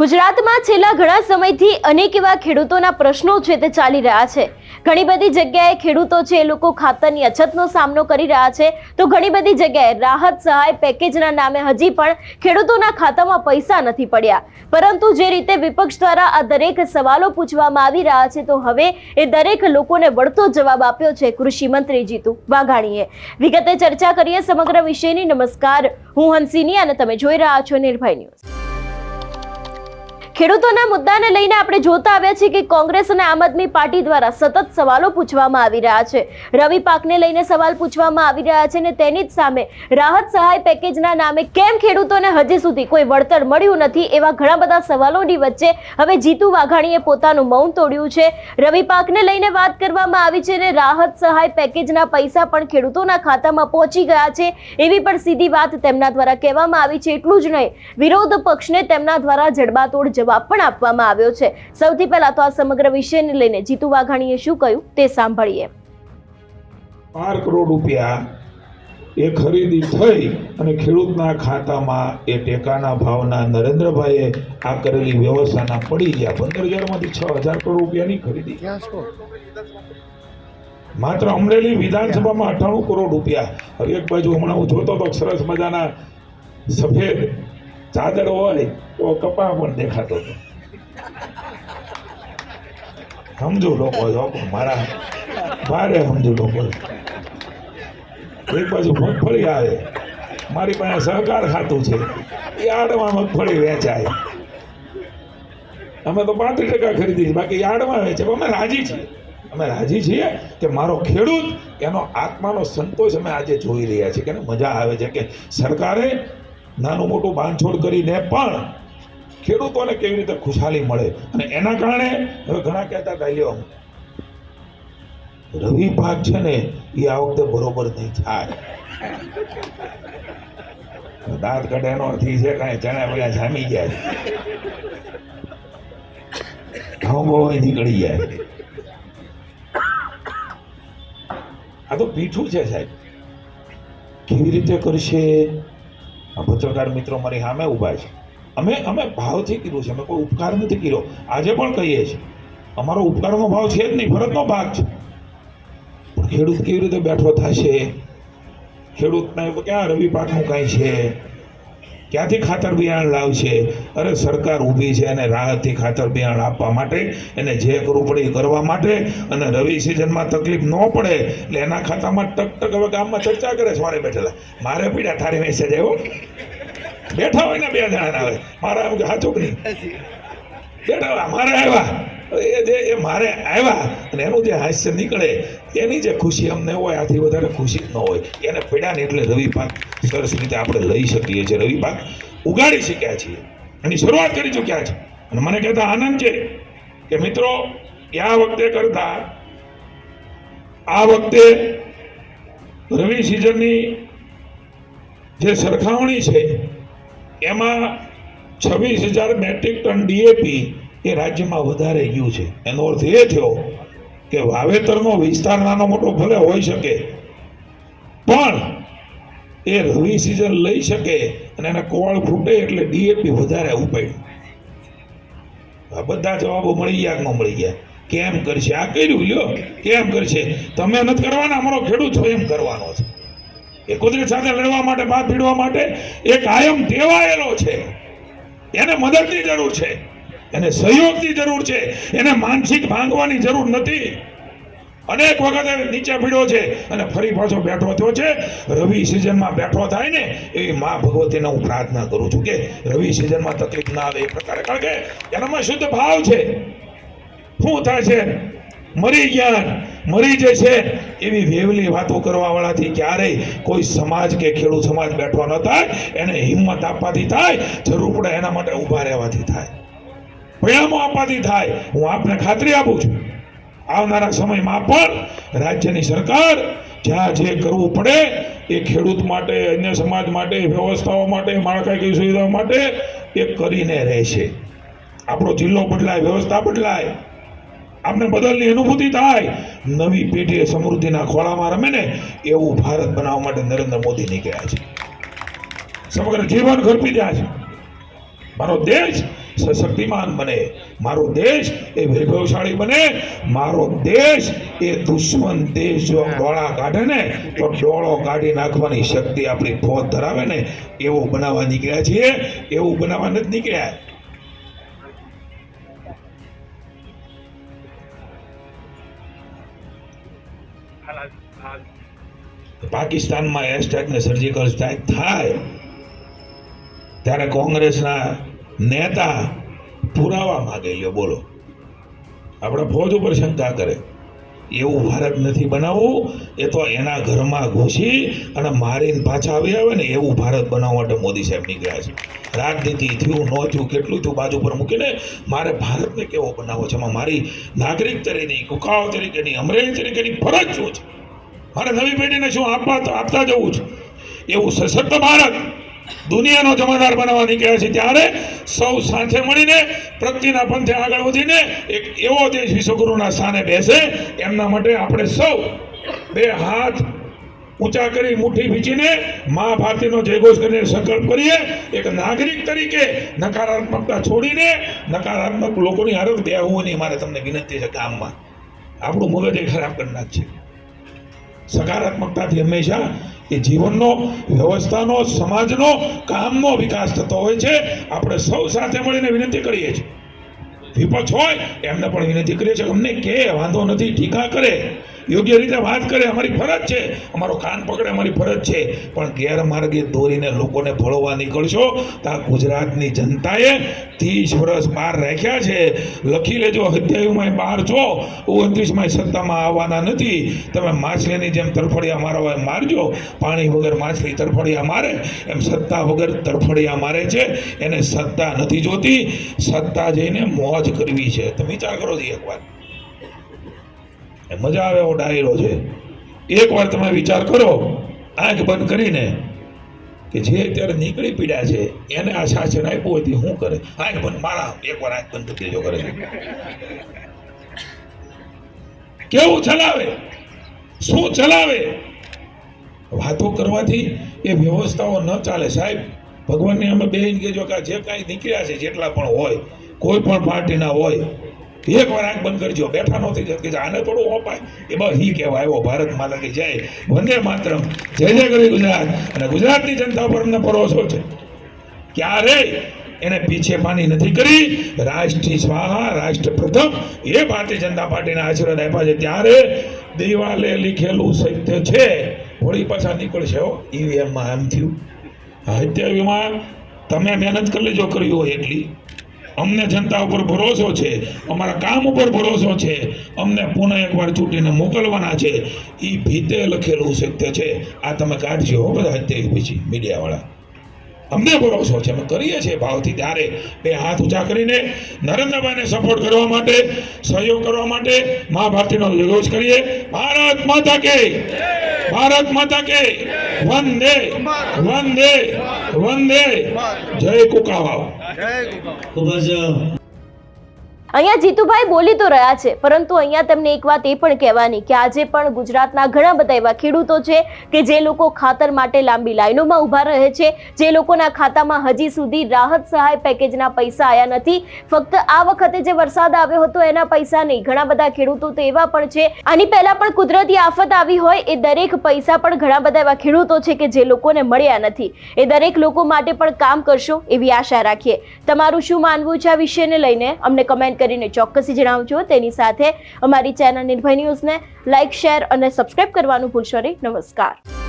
ગુજરાતમાં છેલ્લા ઘણા સમયથી અનેક એવા ખેડૂતોના પ્રશ્નો છે તે ચાલી રહ્યા છે. ઘણી બધી જગ્યાએ ખેડૂતો છે એ લોકો ખાતરની અછતનો સામનો કરી રહ્યા છે. તો ઘણી બધી જગ્યાએ રાહત સહાય પેકેજના નામે હજી પણ ખેડૂતોના ખાતામાં પૈસા નથી પડ્યા. પરંતુ જે રીતે વિપક્ષ દ્વારા આ દરેક સવાલો પૂછવામાં આવી રહ્યા છે તો હવે એ દરેક લોકોને વળતો જવાબ આપ્યો છે કૃષિ મંત્રી જીતુ વાઘાણીએ. વિગતે ચર્ચા કરીએ સમગ્ર વિષયની. નમસ્કાર. હું હંસિની અને તમે જોઈ રહ્યા છો નિર્ભય ન્યૂઝ. ખેડૂતોના મુદ્દાને લઈને આપણે જોતા આવ્યા છીએ કે કોંગ્રેસ અને આમ આદમી પાર્ટી દ્વારા સતત સવાલો પૂછવામાં આવી રહ્યા છે. રવિ પાકને લઈને સવાલ પૂછવામાં આવી રહ્યા છે અને તેની જ સામે રાહત સહાય પેકેજના નામે કેમ ખેડૂતોને હજી સુધી કોઈ વળતર મળ્યું નથી એવા ઘણા બધા સવાલોની વચ્ચે હવે જીતુ વાઘાણીએ પોતાનું મૌન તોડ્યું છે. રવિ પાકને લઈને વાત કરવામાં આવી છે અને રાહત સહાય પેકેજના પૈસા પણ ખેડૂતોના ખાતામાં પહોંચી ગયા છે. એવી પણ સીધી વાત તેમના દ્વારા કહેવામાં આવી છે. એટલું જ નહીં, વિરોધ પક્ષને તેમના દ્વારા જડબાતોડ જવાબ પણ આપવામાં આવ્યો છે. સૌથી પહેલા તો આ સમગ્ર વિષયને લઈને જીતુ વાઘાણીએ શું કહ્યું તે સાંભળીએ. બાર કરોડ રૂપિયા એ ખરીદી થઈ અને ખેડૂતના ખાતામાં એ ટેકાના ભાવના નરેન્દ્રભાઈએ આ કરેલી વ્યવસ્થાના પડી ગયા. પંદર હજારમાંથી છ હજાર કરોડ રૂપિયાની ખરીદી. માત્ર અમરેલી વિધાનસભામાં અઠાણું કરોડ રૂપિયા. હવે એક બાજુ હમણાં હું જોતો તો સરસ મજાના સફેદ ચાદર હોય તો કપા પણ દેખાતો હતો. સમજો લોકો મારા ભારે સમજો લોકો એક બાજુ મગફળી આવે, મારી પાસે સહકાર ખાતું છે, એ આડમાં મગફળી વેચાય. અમે તો પાંત્રીસ ટકા ખરીદી બાકી આડમાં વેચે, અમે રાજી છીએ. અમે રાજી છીએ કે મારો ખેડૂત, એનો આત્માનો સંતોષ અમે આજે જોઈ રહ્યા છીએ, કે મજા આવે છે કે સરકારે નાનું મોટું બાંધછોડ કરીને પણ ખેડૂતોને કેવી રીતે ખુશાલી મળે? અને એના કારણે હવે ઘણા કહેતા હતા રવિ પાક છે ને, એ આ વખતે બરોબર નહીં થાય. દાંત કઢાનો અર્થ છે કાંઈ ચણા પેલા જામી જાય ઘઉં બહુ નીકળી જાય આ તો પીઠું છે સાહેબ. કેવી રીતે કરશે? પત્રકાર મિત્રો મારી સામે ઊભા છે. અમે અમે ભાવથી કીધું છે, અમે કોઈ ઉપકાર નથી કર્યો. આજે પણ કહીએ છીએ, અમારો ઉપકારનો ભાવ છે જ નહીં ફરજનો ભાગ છે. પણ ખેડૂત કેવી રીતે બેઠો થશે? ખેડૂતને ક્યાં રવિ પાકનું કાંઈ છે? ક્યાંથી ખાતર બિયારણ લાવશે? અરે, સરકાર ઊભી છે અને રાહતથી ખાતર બિયારણ આપવા માટે એને જે કરવું પડે એ કરવા માટે અને રવિ સિઝનમાં તકલીફ ન પડે એટલે એના ખાતામાં ટક ટક હવે ગામમાં ચર્ચા કરે છે, મારે બેઠેલા. મારે પીડા તારી મેસેજ આવ્યો. બેઠા હોય ને બે જણા આવે. મારા એમ કે સાચું નહીં? બેઠા મારે આવ્યા. એ જે, એ મારે આવ્યા અને એનું જે હાસ્ય નીકળે એની જે ખુશી અમને હોય, આથી વધારે ખુશી ન હોય. એને પીડાને એટલે રવિ પાક સરસ રીતે આપણે લઈ શકીએ છીએ. રવિ પાક ઉગાડી શક્યા છીએ. એની શરૂઆત કરી ચૂક્યા છે. અને મને કહેતા આનંદ છે કે મિત્રો આ વખતે કરતા, આ વખતે રવિ સિઝનની જે સરખામણી છે, એમાં છવ્વીસ હજાર મેટ્રિક ટન ડીએપી એ રાજ્યમાં વધારે ગયું છે. એનો અર્થ એ થયો કે વાવેતરનો વિસ્તાર નાનો મોટો ભલે હોઈ શકે, પણ એ રવિ સિઝન લઈ શકે અને એને કોળ ફૂટે એટલે ડીએપી વધારે ઉપાડ્યું. આ બધા જવાબો મળી ગયા ન મળી ગયા? કેમ કરશે? આ કર્યું, લ્યો. કેમ કરશે? તમે નથી કરવાના, અમારો ખેડૂત એમ કરવાનો છે. એ કુદરત સાથે લડવા માટે બાદ ભીડવા માટે એ કાયમ ટેવાયેલો છે. એને મદદની જરૂર છે. એને સહયોગની જરૂર છે. એને માનસિક ભાંગવાની જરૂર નથી. અનેક વખત એ નીચે ભીડ્યો છે અને ફરી પાછો બેઠો થયો છે. રવિ સિઝનમાં બેઠો થાય ને એવી મા ભગવતીને હું પ્રાર્થના કરું છું કે રવિ સિઝનમાં તકલીફ ના આવે એ પ્રકારે. કારણ કે એનામાં શુદ્ધ ભાવ છે. શું થાય છે? મરી ગયા, મરી જશે એવી વેવલી વાતો કરવાવાળાથી ક્યારેય કોઈ સમાજ કે ખેડૂત સમાજ બેઠો ન થાય. એને હિંમત આપવાથી થાય, જરૂર પડે એના માટે ઊભા રહેવાથી થાય. પરિણામો આપવાથી થાય. હું આપને ખાતરી આપું છું. આવનારા સમયમાં પણ રાજ્યની સરકાર જ્યાં જે કરવું પડે એ ખેડૂત માટે, અન્ય સમાજ માટે, વ્યવસ્થાઓ માટે માળખાકીય સુવિધાઓ માટે એ કરીને રહેશે. આપણો જિલ્લો બદલાય, વ્યવસ્થા બદલાય. આપને બદલની અનુભૂતિ થાય. નવી પેઢીએ સમૃદ્ધિના ખોળામાં રમે ને એવું ભારત બનાવવા માટે નરેન્દ્ર મોદી નીકળ્યા છે. સમગ્ર જીવન ખર્પી રહ્યા છે. મારો દેશ સશક્તિમાન બને. મારો દેશ એ વૈભવશાળી બને. મારો દેશ એ દુશ્મન દેશ જો ડોળા કાઢે ને તો ડોળો કાઢી નાખવાની શક્તિ આપણી ફોજ ધરાવે ને એવું બનાવવા નીકળ્યા છીએ. એવું બનાવવા નથી નીકળ્યા. પાકિસ્તાનમાં એર સ્ટ્રાઇક ને સર્જિકલ સ્ટ્રાઇક થાય. ત્યારે કોંગ્રેસના નેતા પુરાવા માગે. લ્યો, બોલો. આપણે ફોજ ઉપર શંકા કરે. એવું ભારત નથી બનાવવું, એ તો એના ઘરમાં ઘૂસી અને મારીને પાછા આવી આવે ને, એવું ભારત બનાવવા માટે મોદી સાહેબ નીકળ્યા છે. રાજનીતિ થયું, ન થયું, કેટલું થયું, બાજુ પર મૂકીને મારે ભારતને કેવો બનાવવો છે? એમાં મારી નાગરિક તરીકેની, કુકાઓ તરીકેની, અમરેલી તરીકેની ફરજ શું છે? મારે નવી પેઢીને શું આપવા આપતા જવું છે? એવું સશક્ત ભારત દુનિયાનો જમાદાર બનાવવા નીકળ્યા છે ત્યારે સૌ સાથે મળીને પ્રગતિના પંથે આગળ વધીને એક એવો દેશ વિશ્વગુરુના સ્થાને બેસે. એમના માટે આપણે સૌ બે હાથ ઊંચા કરી મુઠ્ઠી ભીચીને મા ભારતીનો જયઘોષ કરીને સંકલ્પ કરીએ. એક નાગરિક તરીકે નકારાત્મકતા છોડીને નકારાત્મક લોકોની હારત બેહવું નહીં મારે તમને વિનંતી છે ગામમાં. આપણું મગજ એ ખરાબ કરી નાખશે. સકારાત્મકતાથી હંમેશા એ જીવનનો, વ્યવસ્થાનો, સમાજનો, કામનો વિકાસ થતો હોય છે. આપણે સૌ સાથે મળીને વિનંતી કરીએ છીએ. વિપક્ષ હોય, એમને પણ વિનંતી કરીએ છીએ અમને કે, વાંધો નથી, ટીકા કરે. યોગ્ય રીતે વાત કરે, અમારી ફરજ છે. અમારો કાન પકડે, અમારી ફરજ છે. પણ ગેરમાર્ગે દોરીને લોકોને ભળવા નીકળશો, તો ગુજરાતની જનતાએ ત્રીસ વર્ષ બહાર રાખ્યા છે. લખી લેજો હત્યાયુમાં બહાર છો. ઓગણત્રીસમાં સત્તામાં આવવાના નથી. તમે માછલીની જેમ તરફડિયા મારો એમ મારજો. પાણી વગર માછલી તરફડિયા મારે, એમ સત્તા વગર તરફડિયા મારે છે. એને સત્તા નથી જોતી. સત્તા જઈને મોજ કરવી છે. તમે વિચાર કરો છો એકવાર. એ મજા આવે એવો ડાયરો છે. એકવાર તમે વિચાર કરો, આંખ બંધ કરીને કે જે અત્યારે નીકળી પીડ્યા છે, એને આ શાસન આપ્યું હોય તે શું કરે? આંખ બંધ, મારા એકવાર આંખ બંધ કરી કરે છે કેવું ચલાવે? શું ચલાવે? વાતો કરવાથી એ વ્યવસ્થાઓ ન ચાલે. સાહેબ, ભગવાનને અમે બેન કહેજો કે જે કાંઈ નીકળ્યા છે, જેટલા પણ હોય, કોઈ પણ પાર્ટીના હોય એક વાર આંખ બંધ કરજો. બેઠા નથી જત. કે આને થોડું ઓપાય એ બસ હી કહેવાય એવો ભારત માતા કી જય. વંદે માતરમ. જય જય કરી ગુજરાત. અને ગુજરાતની જનતા પર અમને ભરોસો છે. ક્યારે? એને પીછે પાની નથી કરી. રાષ્ટ્રી સ્વાહા રાષ્ટ્ર પ્રથમ એ ભારતીય જનતા પાર્ટીના આશીર્વાદ આપ્યા છે. ત્યારે દિવાલે લીખેલું સત્ય છે. હોળી પાછા નીકળશે ઈવીએમમાં એમ થયું. હત્યાવીમાં તમે મહેનત કરી લેજો કર્યું હોય એટલી. અમને જનતા ઉપર ભરોસો છે, અમારા કામ ઉપર ભરોસો છે, અમને પુનઃ એકવાર ચૂંટીને મોકલવાના છે. એ ભીતે લખેલું સત્ય છે. આ તમે કાઢજો બધા અત્યારે પછી મીડિયાવાળા. અમને ભરોસો છે, અમે કરીએ છીએ ભાવથી ત્યારે બે હાથ ઊંચા કરીને નરેન્દ્રભાઈને સપોર્ટ કરવા માટે, સહયોગ કરવા માટે મા ભારતીનો વિરોધ કરીએ. ભારત માતા કે ભારત માતા કે વંદે વંદે વંદે! જય કુકાવાવ. 아이고 고마워. 고마워. અહીંયા જીતુભાઈ બોલી તો રહ્યા છે, પરંતુ અહીંયા તમને એક વાત એ પણ કહેવાની કે આજે પણ ગુજરાતના ઘણા બધા એવા ખેડૂતો છે કે જે લોકો ખાતર માટે લાંબી લાઈનોમાં ઊભા રહે છે, જે લોકોના ખાતામાં હજી સુધી રાહત સહાય પેકેજના પૈસા આવ્યા નથી. ફક્ત આ વખતે જે વરસાદ આવ્યો હતો, એના પૈસા નહીં. ઘણા બધા ખેડૂતો તો એવા પણ છે. આની પહેલા પણ કુદરતી આફત આવી હોય, એ દરેક પૈસા પણ ઘણા બધા એવા ખેડૂતો છે કે જે લોકોને મળ્યા નથી. એ દરેક લોકો માટે પણ કામ કરશો એવી આશા રાખીએ. તમારું શું માનવું છે આ વિષયને લઈને? અમને કમેન્ટ કરીને ચોક્કસી જણાવજો. તેની સાથે અમારી ચેનલ નિર્ભય ન્યૂઝને લાઇક શેર અને સબસ્ક્રાઇબ કરવાનું ભૂલશો નહીં. નમસ્કાર.